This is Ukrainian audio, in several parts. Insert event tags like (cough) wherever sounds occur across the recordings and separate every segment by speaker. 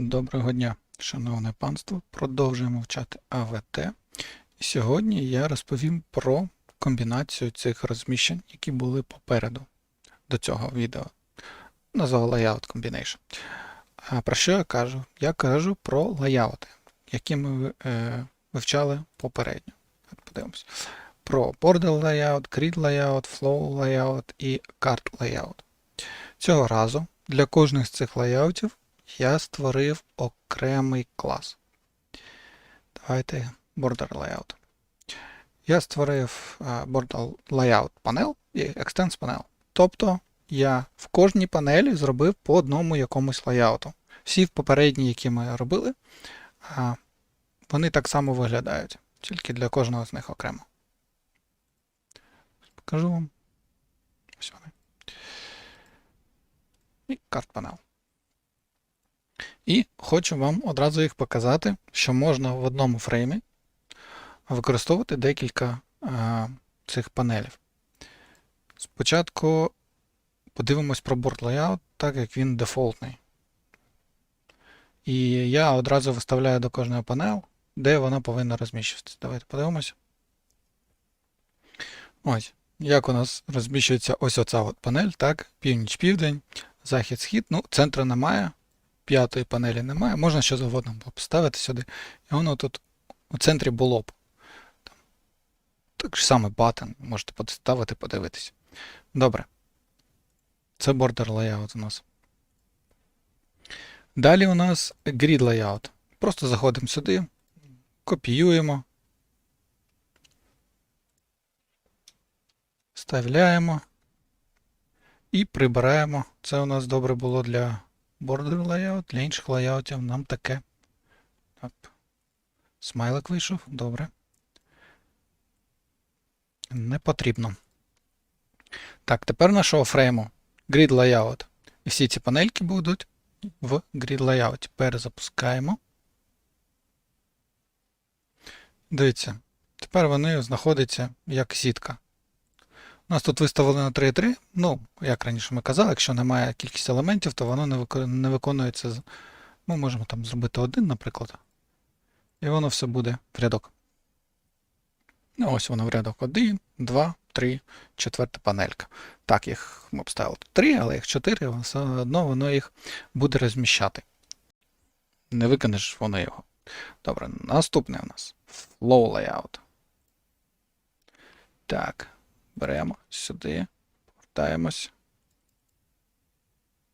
Speaker 1: Доброго дня, шановне панство. Продовжуємо вчати АВТ. Сьогодні я розповім про комбінацію цих розміщень, які були попереду до цього відео. Назвав Layout Combination. А про що я кажу? Я кажу про лайаути, які ми е, вивчали попередньо. Подивимось. Про Border Layout, Grid Layout, Flow Layout і Card Layout. Цього разу для кожних з цих лайаутів я створив окремий клас. Давайте Border Layout. Я створив Border Layout Panel і Extends Panel. Тобто я в кожній панелі зробив по одному якомусь лайауту. Всі попередні, які ми робили, вони так само виглядають, тільки для кожного з них окремо. Покажу вам. Ось вони. І карт панел. І хочу вам одразу їх показати, що можна в одному фреймі використовувати декілька а, цих панелів. Спочатку подивимось про board layout, так як він дефолтний. І я одразу виставляю до кожної панел, де вона повинна розміщуватися. Давайте подивимося. Ось, як у нас розміщується ось оця от панель, так, північ-південь, захід-схід. Ну, центру немає, п'ятої панелі немає. Можна що завгодно поставити сюди. І воно тут у центрі було б. Там. Так ж саме button, можете поставити, подивитися. Добре. Це border layout у нас. Далі у нас grid layout. Просто заходимо сюди, копіюємо, вставляємо і прибираємо. Це у нас добре було для border layout, для інших лайаутів нам таке. Оп. Смайлик вийшов, добре. Не потрібно. Так, тепер нашого фрейму grid layout. І всі ці панельки будуть в grid layout. Перезапускаємо. Дивіться, тепер вони знаходяться як сітка. У нас тут виставлено 3.3. Ну, як раніше ми казали, якщо немає кількість елементів, то воно не, виконується. Ми можемо там зробити один, наприклад. І воно все буде в рядок. Ну, ось воно в рядок 1, 2, 3, четверта панелька. Так, їх ми обставили тут 3, але їх 4, все одно воно їх буде розміщати. Не виконеш воно його. Добре, наступне у нас flow layout. Так, беремо сюди, повертаємось.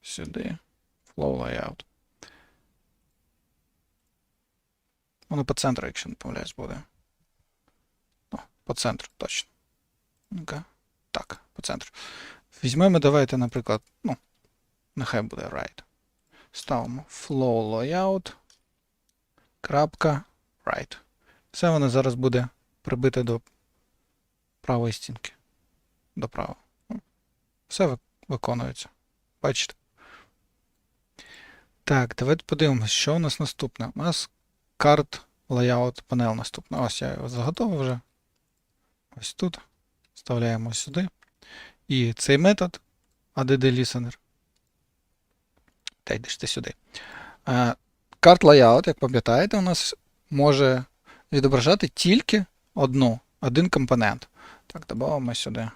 Speaker 1: Сюди. Flow layout. Воно по центру, якщо не помиляюсь, буде. О, по центру, точно. Ну-ка. Так, по центру. Візьмемо, давайте, наприклад, ну, нехай буде right. Ставимо flow layout. Крапка right. Все воно зараз буде прибите до правої стінки. До правого. Ну, Все виконується. Бачите? Так, давайте подивимось, що у нас наступне. У нас карт layout панел наступна. Ось я його заготовив вже. Ось тут. Вставляємо сюди. І цей метод add listener. Та йдеш ти сюди. Карт layout, як пам'ятаєте, у нас може відображати тільки одну, один компонент. Так, додамо сюди.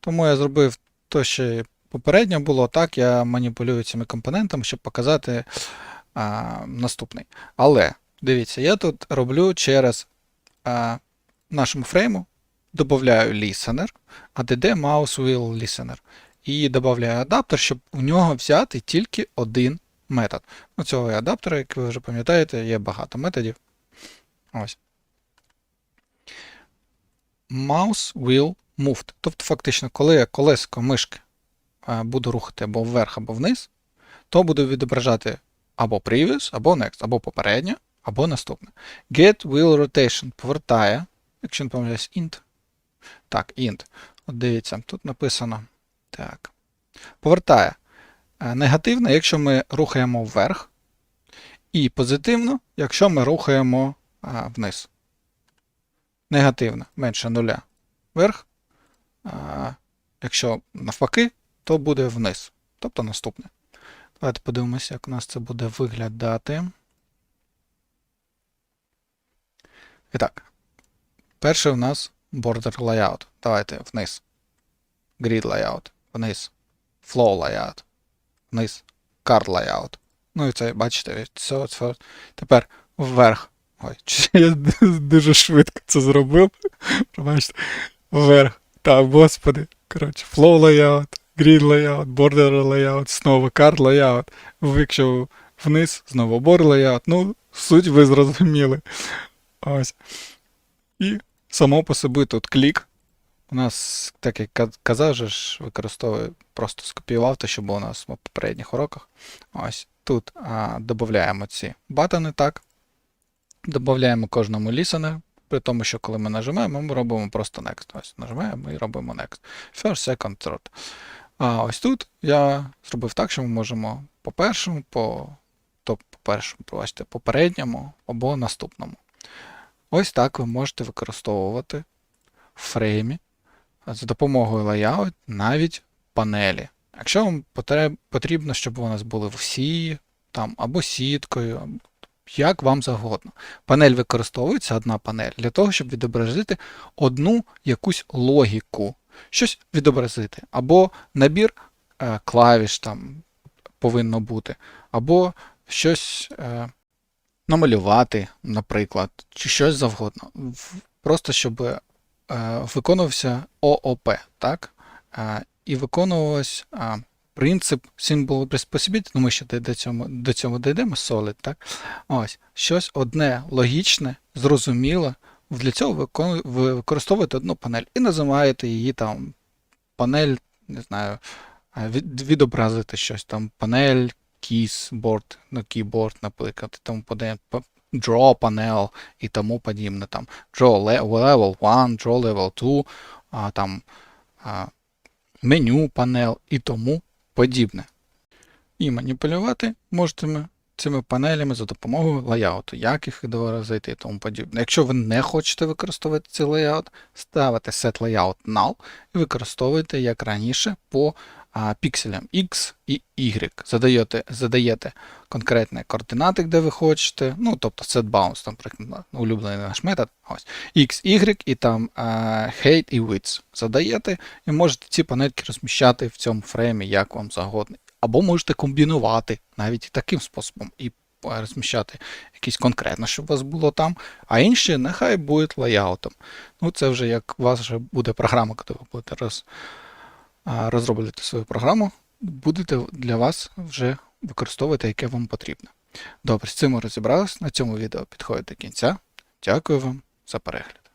Speaker 1: Тому я зробив то, що попередньо було. Так, я маніпулюю цими компонентами, щоб показати а, наступний. Але дивіться, я тут роблю через а, нашому фрейму, додаю listener, add mouse wheel listener. І додаю адаптер, щоб у нього взяти тільки один метод. У цього адаптера, як ви вже пам'ятаєте, є багато методів. Ось. Mouse wheel moved. Тобто, фактично, коли я колесико мишки буду рухати або вверх, або вниз, то буду відображати або previous, або next, або попереднє, або наступне. Get wheel rotation повертає, якщо не помиляюсь, int. Так, int. От дивіться, тут написано. Так. Повертає е, негативно, якщо ми рухаємо вверх, і позитивно, якщо ми рухаємо а, вниз. Негативно, менше нуля вверх. Якщо навпаки, то буде вниз. Тобто наступне. Давайте подивимося, як у нас це буде виглядати. І так, перший у нас border layout. Давайте вниз. Grid layout. Вниз. Flow layout. Вниз. Card layout. Ну і це, бачите, все, це. Тепер вверх. Ой, (laughs) я дуже швидко це зробив. Пробачте. Вверх. Так, господи. Коротше, flow layout, grid layout, border layout, знову card layout. Якщо вниз, знову border layout. Ну, суть ви зрозуміли. Ось. І само по собі тут клік. У нас, так як казав, же ж використовую, просто скопіював те, що було у нас в попередніх уроках. Ось тут додаємо ці батони, так. Додаємо кожному listener, при тому, що коли ми нажимаємо, ми робимо просто next. Ось нажимаємо і робимо next. First, second, third. А ось тут я зробив так, що ми можемо по першому, по, то, по першому, пробачте, попередньому або наступному. Ось так ви можете використовувати в фреймі за допомогою layout навіть панелі. Якщо вам потрібно, щоб у нас були всі, там, або сіткою, як вам завгодно. Панель використовується, одна панель, для того, щоб відобразити одну якусь логіку, щось відобразити, або набір е, клавіш там повинно бути, або щось е, намалювати, наприклад, чи щось завгодно. Просто щоб е, виконувався ООП, так? Е, і виконувався е, принцип Symbol Responsibility, ну ми ще до, цього, до цього дійдемо, Solid, так? Ось, щось одне логічне, зрозуміле. Для цього ви використовуєте одну панель і називаєте її там панель, не знаю, від, відобразити щось там, панель, board, ну, keyboard, наприклад, і тому подібне. Draw panel і тому подібне. Там Draw level 1, Draw level 2, а, там а, меню панел і тому подібне. І маніпулювати можете ми цими панелями за допомогою лайауту, як їх відобразити і тому подібне. Якщо ви не хочете використовувати цей лайаут, ставите set layout null і використовуєте, як раніше, по а, пікселям X і Y. Задаєте, задаєте конкретні координати, де ви хочете, ну, тобто setBounce, там, наприклад, улюблений наш метод, ось, X, Y і там а, height і width задаєте, і можете ці панельки розміщати в цьому фреймі, як вам загодно. Або можете комбінувати навіть і таким способом і е, розміщати якісь конкретно, щоб у вас було там, а інші нехай будуть лайаутом. Ну, це вже як у вас вже буде програма, коли ви будете роз, а, свою програму, будете для вас вже використовувати, яке вам потрібно. Добре, з цим ми розібрались. На цьому відео підходить до кінця. Дякую вам за перегляд.